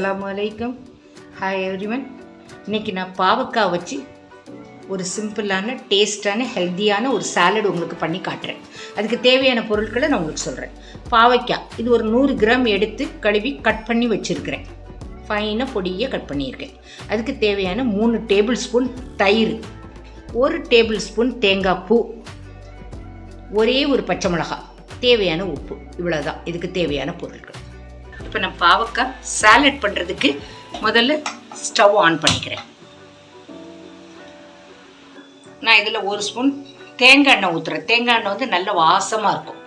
அஸ்லாம் வலைக்கம் hi everyone இன்னைக்கு நான் பாவக்காய் வச்சு ஒரு சிம்பிளான டேஸ்டான ஹெல்த்தியான ஒரு சாலட் உங்களுக்கு பண்ணி காட்டுறேன். அதுக்கு தேவையான பொருட்களை நான் உங்களுக்கு சொல்கிறேன் பாவக்காய் இது ஒரு நூறு கிராம் எடுத்து கழுவி கட் பண்ணி வச்சுருக்கிறேன். ஃபைனாக பொடியாக கட் பண்ணியிருக்கேன். அதுக்கு தேவையான மூணு டேபிள் ஸ்பூன் தயிர் ஒரு டேபிள் ஸ்பூன் தேங்காய் பூ ஒரே ஒரு பச்சை மிளகாய் தேவையான உப்பு இவ்வளோதான் இதுக்கு தேவையான பொருட்கள். இப்போ நான் பாவக்காய் சாலட் பண்ணுறதுக்கு முதல்ல ஸ்டவ் ஆன் பண்ணிக்கிறேன். நான் இதில் ஒரு ஸ்பூன் தேங்காய் எண்ணெய் ஊற்றுறேன் தேங்காய் எண்ணெய் வந்து நல்ல வாசமாக இருக்கும்.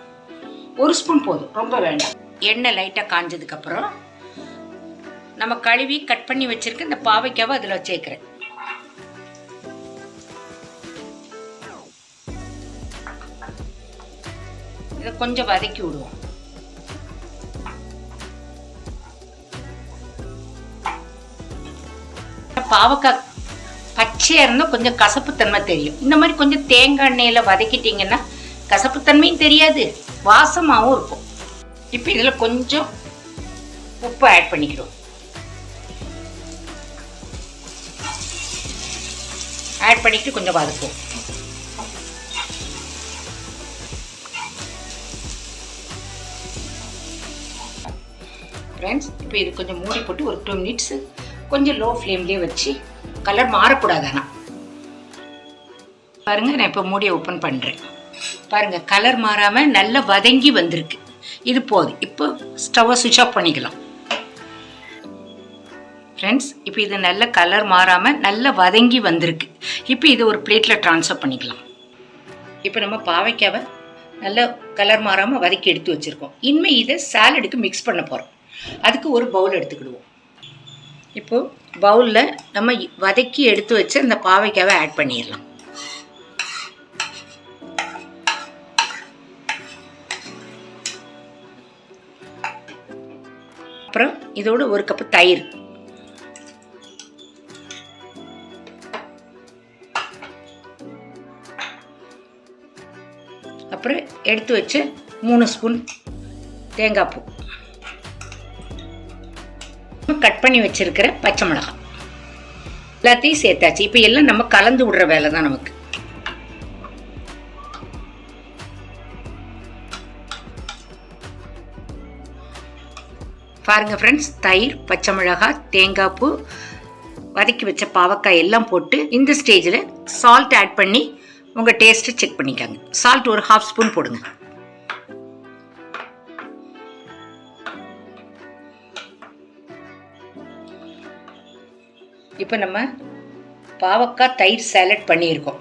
ஒரு ஸ்பூன் போதும். ரொம்ப வேண்டாம். எண்ணெய் லைட்டாக காஞ்சதுக்கப்புறம் நம்ம கழுவி கட் பண்ணி வச்சுருக்க இந்த பாவைக்காவை அதில் சேர்க்குறேன் இதை கொஞ்சம் வதக்கி விடுவோம். பாவக்காய் பச்சையாக இருந்தால் கொஞ்சம் கசப்புத்தன்மை தெரியும். இந்த மாதிரி கொஞ்சம் தேங்காய் எண்ணெயில் வதக்கிட்டிங்கன்னா கசப்புத்தன்மையும் தெரியாது வாசமாகவும் இருக்கும். இப்போ இதில் கொஞ்சம் உப்பு ஆட் பண்ணிக்கிறோம். ஆட் பண்ணிக்கிட்டு கொஞ்சம் வதக்குவோம். ஃப்ரெண்ட்ஸ் இப்போ இது கொஞ்சம் மூடி போட்டு ஒரு டூ மினிட்ஸ் கொஞ்சம் லோ ஃப்ளேம்லேயே வச்சு கலர் மாறக்கூடாது ஆனால் பாருங்க நான் இப்போ மூடியை ஓப்பன் பண்ணுறேன் பாருங்க கலர் மாறாமல் நல்லா வதங்கி வந்திருக்கு. இது போதும் இப்போ ஸ்டவ்வை சுவிட்ச் ஆஃப் பண்ணிக்கலாம். ஃப்ரெண்ட்ஸ் இப்போ இது நல்ல கலர் மாறாமல் நல்லா வதங்கி வந்திருக்கு. இப்போ இது ஒரு பிளேட்டில் ட்ரான்ஸ்ஃபர் பண்ணிக்கலாம். இப்போ நம்ம பாவைக்காவை நல்ல கலர் மாறாமல் வதக்கி எடுத்து வச்சுருக்கோம். இனிமேல் இதை சாலடுக்கு மிக்ஸ் பண்ண போகிறோம் அதுக்கு ஒரு பவுல் எடுத்துக்கிடுவோம். இப்போது பவுலில் நம்ம வதக்கி எடுத்து வச்சு அந்த பாவைக்காவை ஆட் பண்ணிடலாம். அப்புறம் இதோடு ஒரு கப்பு தயிர். அப்புறம் எடுத்து வச்சு மூணு ஸ்பூன் தேங்காய் பூ. கட் பண்ணி வச்சிருக்கிற பச்சை மிளகாய் எல்லாத்தையும் சேர்த்தாச்சு. இப்போ எல்லாம் நம்ம கலந்து விடுற வேலை தான் நமக்கு. பாருங்க ஃப்ரெண்ட்ஸ் தயிர் பச்சை மிளகாய் தேங்காய் பூ வதக்கி வச்ச பாவக்காய் எல்லாம் போட்டு இந்த ஸ்டேஜில் சால்ட் ஆட் பண்ணி உங்கள் டேஸ்ட்டை செக் பண்ணிக்காங்க. சால்ட் ஒரு ஹாஃப் ஸ்பூன் போடுங்க. இப்போ நம்ம பாவக்காய் தயிர் சேலட் பண்ணியிருக்கோம்.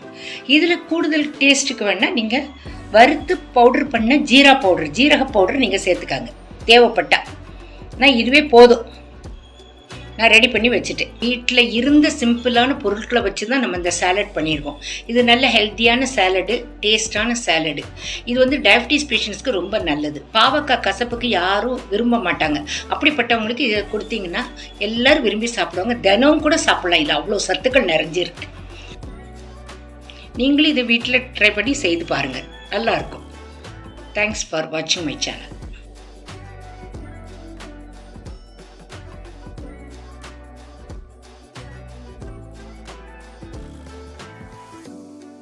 இதில் கூடுதல் டேஸ்ட்டுக்கு வேணால் நீங்கள் வறுத்து பவுடர் பண்ண ஜீரா பவுடர் ஜீரக பவுடர் நீங்கள் சேர்த்துக்காங்க. தேவைப்பட்டா. நான் இதுவே போதும். நான் ரெடி பண்ணி வச்சுட்டேன். வீட்டில் இருந்த சிம்பிளான பொருட்களை வச்சு தான் நம்ம இந்த சேலட் பண்ணியிருக்கோம் இது நல்ல ஹெல்த்தியான சேலடு டேஸ்டான சேலடு இது வந்து டயபிட்டிஸ் பேஷண்ட்ஸ்க்கு ரொம்ப நல்லது. பாவக்காய் கசப்புக்கு யாரும் விரும்ப மாட்டாங்க. அப்படிப்பட்டவங்களுக்கு இதை கொடுத்தீங்கன்னா எல்லோரும் விரும்பி சாப்பிடுவாங்க. தினமும் கூட சாப்பிடலாம். இல்லை அவ்வளோ சத்துக்கள் நிறைஞ்சிருக்கு. நீங்களும் இதை வீட்டில் ட்ரை பண்ணி செய்து பாருங்கள் நல்லாயிருக்கும் தேங்க்ஸ் ஃபார் வாட்சிங் மை சேனல்